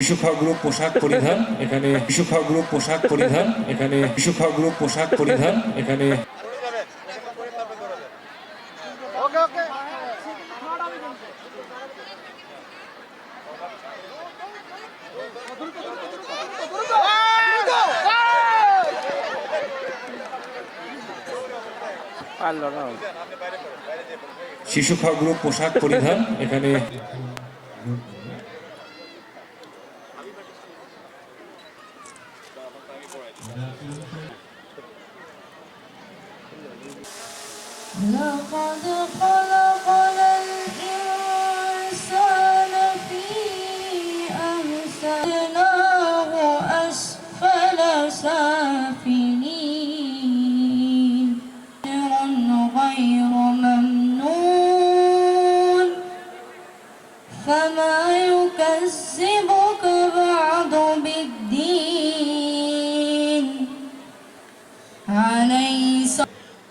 শিশুখা group পোশাক পরিধান এখানে শিশুখা গ্রুপ পোশাক পরিধান এখানে শিশুখা গ্রুপ পোশাক পরিধান এখানে গ্রুপ পোশাক পরিধান এখানে لقد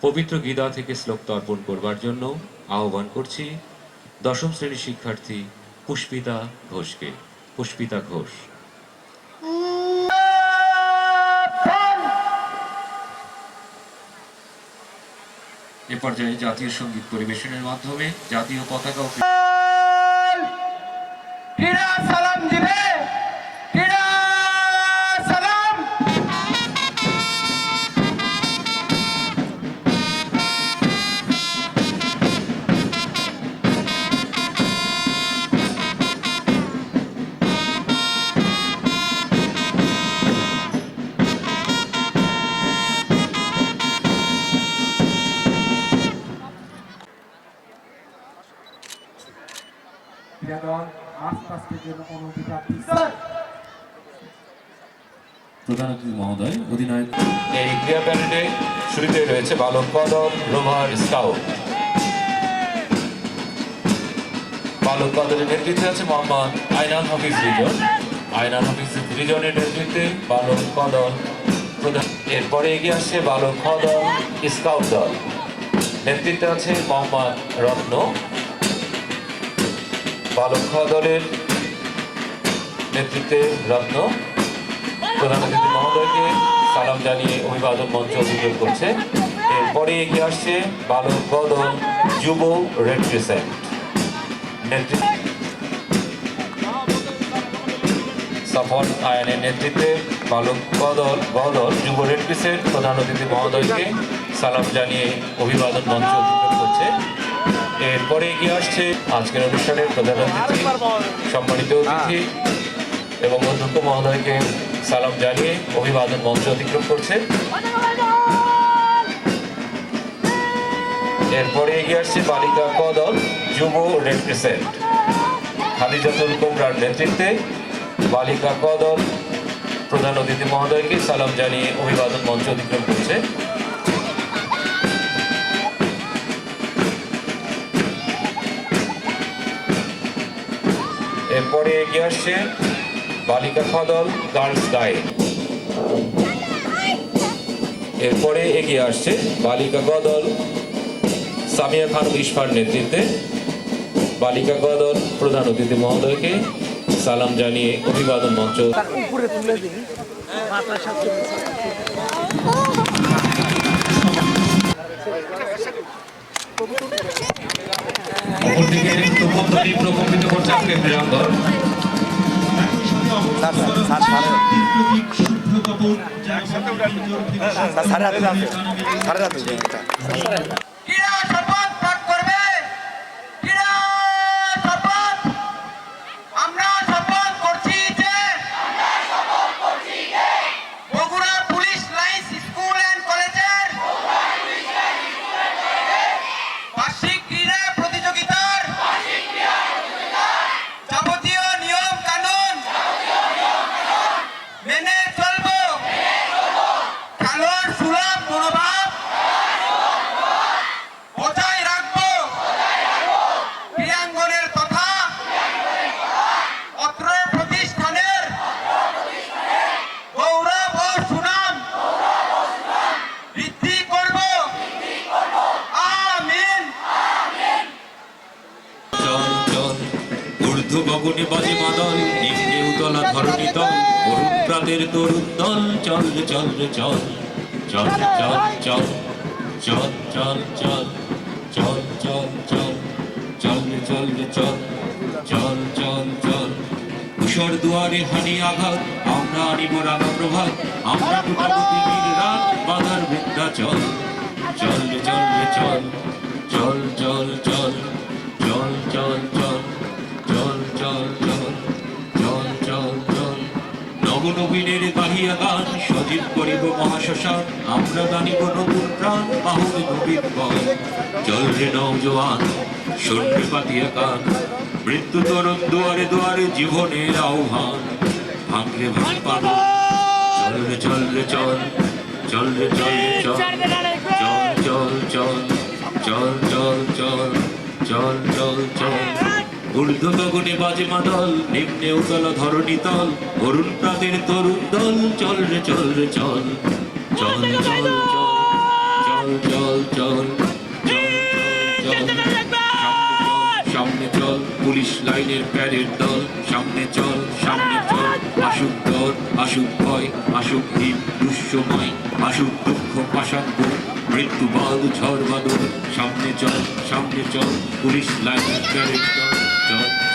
পবিত্র গীতা থেকে শ্লোক তর্পণ করবার জন্য আহ্বান করছি দশম শ্রেণির শিক্ষার্থী পুষ্পিতা ঘোষকে। পুষ্পিতা ঘোষ। এ পর্যায়ে জাতীয় সংগীত পরিবেশনের মাধ্যমে জাতীয় পতাকা কিরা সালাম দিবে মহোদয়, অধিনায়ক। এই ক্রিয়া প্যারেডে শুরুতে রয়েছে বালক পদক, রোভার স্কাউট। বালক পদকের নেতৃত্বে আছে মোহাম্মদ আইনান হাফিজ রিজন। আইনান হাফিজ রিজনের নেতৃত্বে বালক পদক প্রধান এরপরে এগিয়ে আসছে বালক পদক স্কাউট দল। নেতৃত্বে আছে মোহাম্মদ রত্ন। বালক দলের নেতৃত্বে রত্ন। প্রধান অতিথি মহোদয়কে সালাম জানিয়ে অভিবাদন মঞ্চ অধিকার করছে। এরপরে এগিয়ে আসছে বালক বদল যুব নেতৃত্ব সফল আয়নের নেতৃত্বে বালক বদল বদল যুব রেড ক্রিসেন্ট প্রধান অতিথি মহোদয়কে সালাম জানিয়ে অভিবাদন মঞ্চ অধিকার করছে। এরপরে এগিয়ে আসছে আজকের অনুষ্ঠানের প্রধান অতিথি সম্মানিত অতিথি এবং অধ্যক্ষ মহোদয়কে সালাম জানিয়ে অভিবাদন মঞ্চ অতিক্রম করছে। এরপরে এগিয়ে আসছে বালিকা কদল, যুব রেড ক্রিসেন্ট। খাদিজাতুল কোমরার নেতৃত্বে বালিকা কদল, প্রধান অতিথি মহোদয়কে সালাম জানিয়ে অভিবাদন মঞ্চ অতিক্রম করছে। এরপরে এগিয়ে আসছে বালিকা কদল গার্লস গাইড এরপরে এগিয়ে আসছে বালিকা গদল, সামিয়া খান ইসফার নেতৃত্বে। বালিকা গদল, প্রধান অতিথি মহোদয়কে সালাম জানিয়ে অভিবাদন মঞ্চ। অপরদিকে প্রকম্পিত করছে কিরা শপথ রে চল চল চল চল চল চল চল চল চল চল চল রে চল রে চল চল চল চল কুশর দুয়ারে হানি আঘাত আমরা আনিব রাঙা প্রভাত আমরা ফুটাবো দিনের রাত বাধার বৃন্দাচল চল রে চল রে চল চল চল চল চল চল চল চল নবনবীনের গাহিয়া গান সজীব করিব মহাশ্মশান আমরা দানিব নতুন প্রাণ বাহুল নবীর বল। চল রে নৌজওয়ান শুনবে পাতিয়া গান। মৃত্যু তরুণ দুয়ারে দুয়ারে জীবনের আহ্বান। ভাঙলে ভাঙ পাবো চল রে চল রে চল চল রে চল রে চল চল চল চল চল চল চল চল চল। ঊর্ধ্ব বাজে মাদল নিম্নে তল তরুণ দল চল রে চল রে চল চল চল চল চল চল সামনে চল পুলিশ লাইনের প্যারের দল সামনে চল সামনে চল আসুক দল আসুক ভয় আসুক দুঃসময় আসুক দুঃখ পাশাঙ্গ মৃত্যু ঝড় বাদল সামনে চল সামনে চল পুলিশ লাইনের প্যারের দল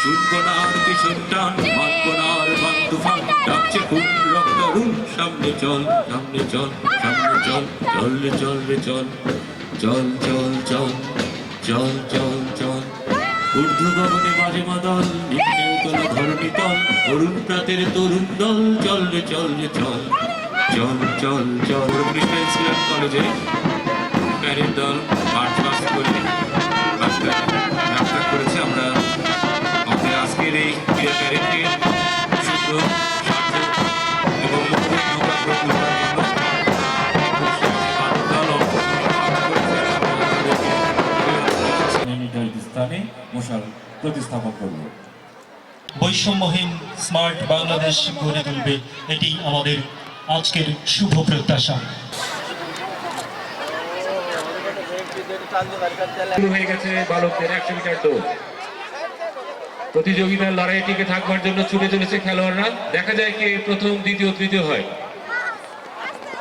শুনব না আর কিছু টান আর বান তুফান ডাকছে খুব রক্তারুণ সামনে চল সামনে চল সামনে চল চল রে চল রে, চল চল চল চল চল চল চল। ঊর্ধ্ব বাজে মাদল নিম্নে ধরণী তল, অরুণ প্রাতের তরুণ দল, চল রে চল রে, চল চল চল চল। কলেজে। প্যারেড দল মার্চ পাস করে বৈষম্যহীন স্মার্ট বাংলাদেশ গড়ে তুলবে এটি আমাদের আজকের শুভ প্রত্যাশা। হয়ে গেছে বালকদের একশো মিটার দৌড়। প্রতিযোগিতার লড়াই টিকে থাকবার জন্য ছুটে চলেছে খেলোয়াড়রা। দেখা যায় কে প্রথম দ্বিতীয় তৃতীয় হয়।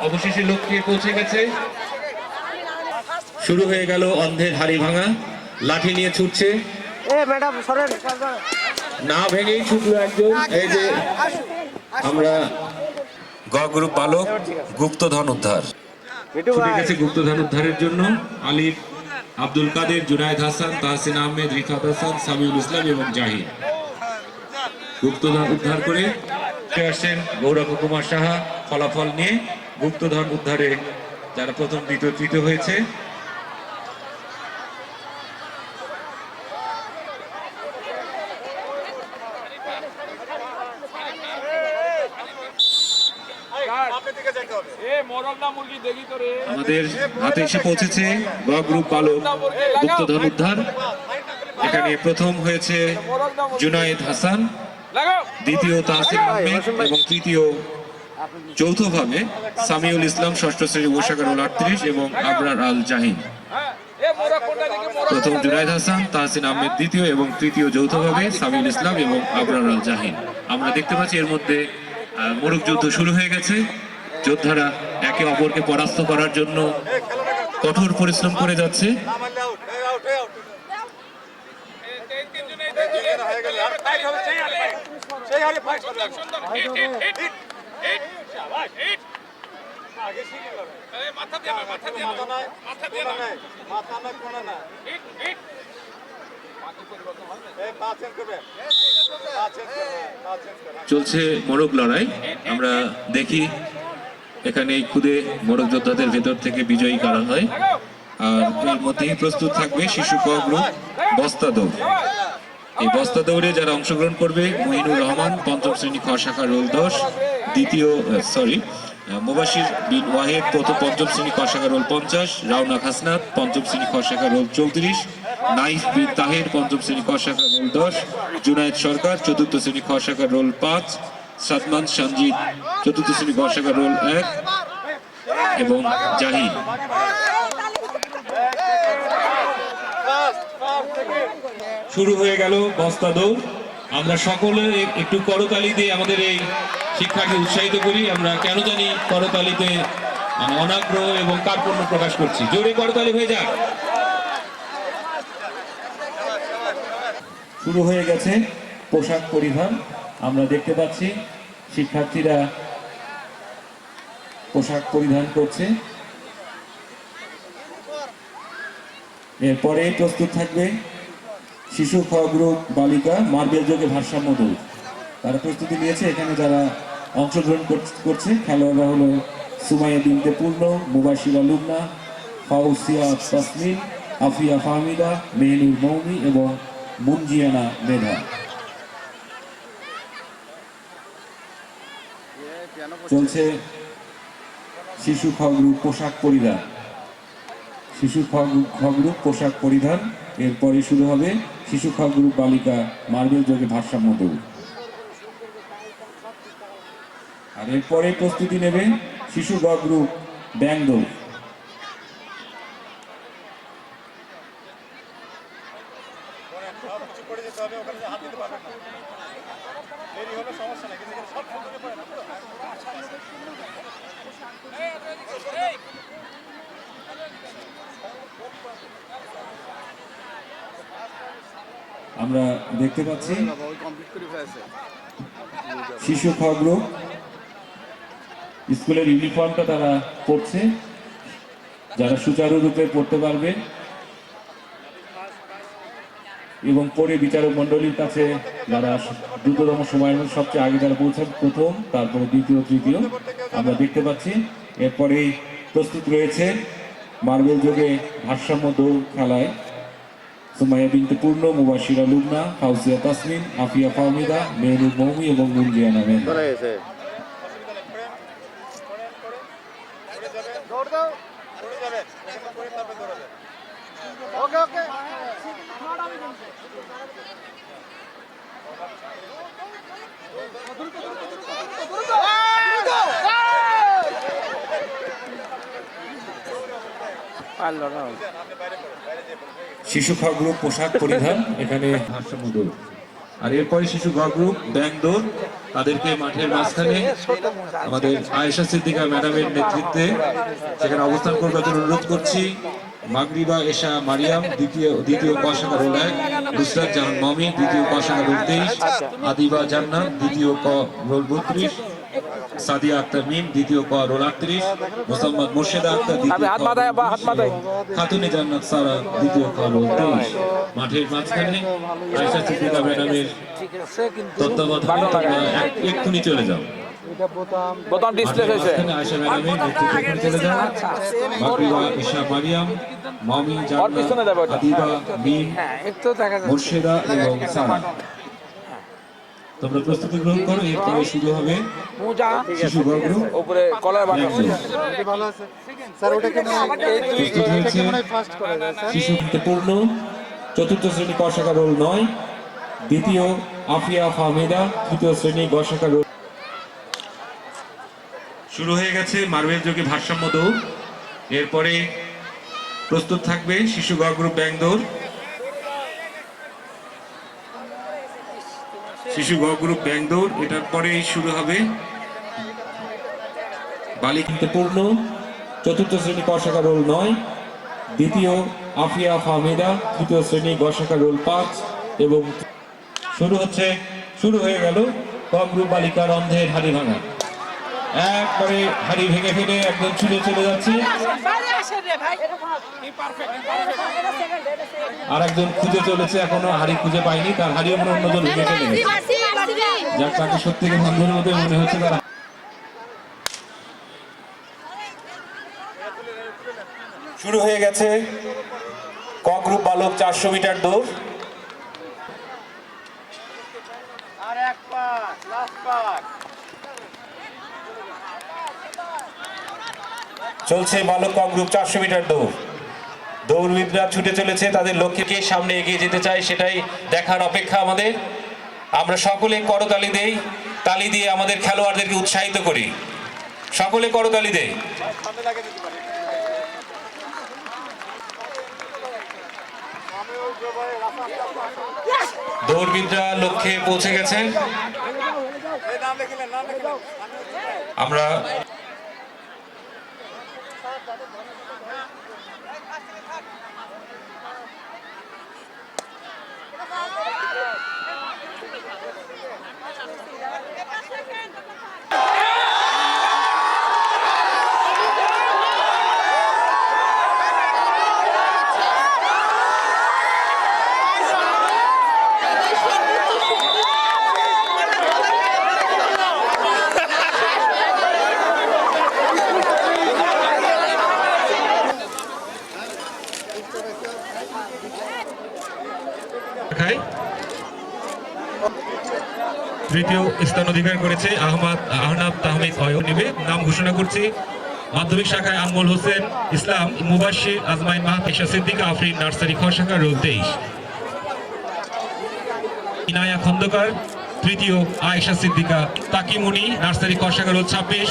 অবশেষে লক্ষ্যে পৌঁছে গেছে। শুরু হয়ে গেল অন্ধের হাড়ি ভাঙা। লাঠি নিয়ে ছুটছে। না ভেঙেই ছুটলো একজন। এই যে আমরা গ গ্রুপ বালক গুপ্তধন উদ্ধার। ছুটে গেছে গুপ্তধন উদ্ধারের জন্য। আলিফ আব্দুল কাদের, জুনায়দ হাসান, তাহসিন আহমেদ, রিফাত হাসান, সামিউল ইসলাম এবং জাহিদ। গুপ্তধন উদ্ধার করে আসেন গৌরব কুমার সাহা। ফলাফল নিয়ে গুপ্তধন উদ্ধারে যারা প্রথম, দ্বিতীয়, তৃতীয় হয়েছে আমাদের হাতে এসে পৌঁছেছে গ বালক গুপ্তধন উদ্ধার। এখানে প্রথম হয়েছে জুনায়েদ হাসান, দ্বিতীয় তাহসিন আহমেদ এবং তৃতীয় যৌথভাবে সামিউল ইসলাম, ষষ্ঠ শ্রেণি ওষাকারুল আটত্রিশ এবং আবরার আল জাহিন। প্রথম জুনায়েদ হাসান তাহসিন আহমেদ দ্বিতীয় এবং তৃতীয় যৌথভাবে সামিউল ইসলাম এবং আবরার আল জাহিন। আমরা দেখতে পাচ্ছি এর মধ্যে মোরগ যুদ্ধ শুরু হয়ে গেছে। যোদ্ধারা একে অপরকে পরাস্ত করার জন্য কঠোর পরিশ্রম করে যাচ্ছে। চলছে মোরগ লড়াই। আমরা দেখি এখানে এই খুদে মোরগ যোদ্ধাদের ভেতর থেকে বিজয়ী করা হয়। আর এর মধ্যেই প্রস্তুত থাকবে শিশু ক বস্তা দৌড়। এই বস্তা দৌড়ে যারা অংশগ্রহণ করবে, মহিনুর রহমান, পঞ্চম শ্রেণি খ শাখা রোল দশ, দ্বিতীয় সরি মুবাশির বিন ওয়াহেদ, প্রথম পঞ্চম শ্রেণি ক শাখা রোল পঞ্চাশ রাউনা হাসনাত পঞ্চম শ্রেণি ক শাখা রোল চৌত্রিশ, নাইফ বিন তাহের, পঞ্চম শ্রেণি ক শাখা রোল দশ, জুনায়েদ সরকার, চতুর্থ শ্রেণি খ শাখা রোল পাঁচ সাদমান সঞ্জিত চতুর্থ শ্রেণি শাখা রোল এক এবং জাহিদ শুরু হয়ে গেল বস্তা দৌড়। আমরা সকলে একটু করতালি দিয়ে আমাদের এই শিক্ষাকে উৎসাহিত করি। আমরা কেন জানি করতালিতে অনাগ্রহ এবং কার্পণ্য প্রকাশ করছি। জোরে করতালি হয়ে যাক। শুরু হয়ে গেছে পোশাক পরিধান। আমরা দেখতে পাচ্ছি, শিক্ষার্থীরা পোশাক পরিধান করছে। এরপরে প্রস্তুত থাকবে শিশু খ বালিকা, মার্বেল যোগে ভারসাম্য দৌড় তারা প্রস্তুতি নিয়েছে, এখানে যারা অংশগ্রহণ কর- করছে, খেলোয়াড়রা হলো সুমাইয়া বিনতে পূর্ণ মুবাশিরা লুবনা, ফাউসিয়া তাসমিন আফিয়া ফাহমিদা, মেহনুর মৌমি এবং মুনজিয়ানা মেধা। চলছে শিশু খগরু পোশাক পরিধান। শিশু খগরু পোশাক পরিধান। এরপরে শুরু হবে শিশু খগরু বালিকা মার্বেল যোগে ভারসাম্য দৌড় আর এরপরে প্রস্তুতি নেবে শিশু খগরূপ গ্রুপ ব্যাং দৌড় আমরা দেখতে পাচ্ছি শিশু খ গ্রুপ স্কুলের ইউনিফর্মটা তারা পড়ছে যারা সুচারুরূপে পড়তে পারবে। এবং পরে বিচারক মণ্ডলীর কাছে যারা দ্রুততম সময়ের মধ্যে সবচেয়ে আগে যারা পৌঁছান প্রথম তারপরে দ্বিতীয় তৃতীয় আমরা দেখতে পাচ্ছি। এরপরেই প্রস্তুত রয়েছে মার্বেল যোগে ভারসাম্য দৌড় খেলায় সুমাইয়া বিনতে পূর্ণ মুবাশিরা লুবনা ফাউসিয়া তাসমিন আফিয়া ফাহমিদা মেহরুব মৌমি এবং মুনজিয়ানা মেহনা গেছে। ওকে ওকে। পারল না। শিশু খ গ্রুপ পোশাক পরিধান, এখানে আর এরপরে শিশু ঘ গ্রুপ ব্যাং দৌড় তাদেরকে মাঠের মাঝখানে আমাদের আয়েশা সিদ্দিকা ম্যাডামের নেতৃত্বে সেখানে অবস্থান করবার অনুরোধ করছি। মাগরিবা, এশা, মারিয়াম, দ্বিতীয় দ্বিতীয় ক শাখা রোল এক, নুসরাত জাহান মমি, দ্বিতীয় ক শাখা রোল তেইশ, আদিবা জান্নাত, দ্বিতীয় ক, রোল বত্রিশ সাদিয়া আক্তার মিম দ্বিতীয় ক রোল আটত্রিশ মোসাম্মদ মোর্শেদা আক্তার দ্বিতীয় ক রোল 29 খাতুনে জান্নাত সারা দ্বিতীয় ক রোল তেইশ। মাঠের মাঝখানে আয়েশা সিদ্দিকা ম্যাডামের তত্ত্বাবধানে এক্ষুনি চলে যাও। বোতাম ডিসপ্লে হয়েছে। মাঝখানে আয়েশা ম্যাডামের নেতৃত্বে এক্ষুনি চলে যাও। মাগরিবা ঈশা মারিয়াম মামি জান্নাত আদিবা মিম একটু দেখা যাচ্ছে। মুর্শিদা এবং সারা। তোমরা প্রস্তুতি গ্রহণ করো এরপরে শুরু হবে শিশু বর্গ উপরে কলার বাটা ভালো আছে স্যার ওটাকে ফার্স্ট করে শিশু পূর্ণ চতুর্থ শ্রেণি ক শাখা রোল নয়। দ্বিতীয় আফিয়া ফাহমেদা। তৃতীয় শ্রেণি গ রোল শুরু হয়ে গেছে মার্বেল যোগে ভারসাম্য দৌড়। এরপরে প্রস্তুত থাকবে শিশু গ গ্রুপ ব্যাং দৌড় শিশু গ গ্রুপ ব্যাং দৌড়, এটার পরেই শুরু হবে বালিকপূর্ণ চতুর্থ শ্রেণি কষাকা রোল নয়। দ্বিতীয় আফিয়া ফাহমিদা, তৃতীয় শ্রেণি গ রোল পাঁচ এবং শুরু হচ্ছে, শুরু হয়ে গেল ক বালিকা অন্ধের হাড়ি ভাঙা। একবারে হাড়ি ভেঙে ফেলে একদম ছুটে চলে যাচ্ছে। আর একজন খুঁজে চলেছে এখনও, হাড়ি খুঁজে পায়নি, তার হাড়ি আমরা অন্যজন ভেঙে ফেলে। যার তাকে সত্যি বন্ধুর মতো মনে হচ্ছে তারা শুরু হয়ে গেছে ক গ্রুপ বালক চারশো মিটার দৌড় আর এক পাক লাস্ট পাক চলছে বালক ক গ্রুপ চারশো মিটার দৌড়। দৌড়বিদরা ছুটে চলেছে, তাদের লক্ষ্যকে সামনে এগিয়ে যেতে চায়, সেটাই দেখার অপেক্ষা আমাদের। আমরা সকলে করতালি দেই, তালি দিয়ে আমাদের খেলোয়াড়দেরকে উৎসাহিত করি। সকলে করতালি দেই। দৌড়বিদরা লক্ষ্যে পৌঁছে গেছেন আমরা শাখায় তৃতীয় স্থান অধিকার করেছে আহমদ, আহনাব তাহমিদ অয়ন নিবে নাম ঘোষণা করছি। মাধ্যমিক শাখায় আমল হোসেন ইসলাম, মুবাশির, আজমাইন মাহতেশা সিদ্দিক, আফরিন, নার্সারি খ শাখা রোল তেইশ ইনায়া খন্দকার, তৃতীয় আয়েশা সিদ্দিকা, তাকিমুনি, নার্সারি খ শাখা রোল ছাব্বিশ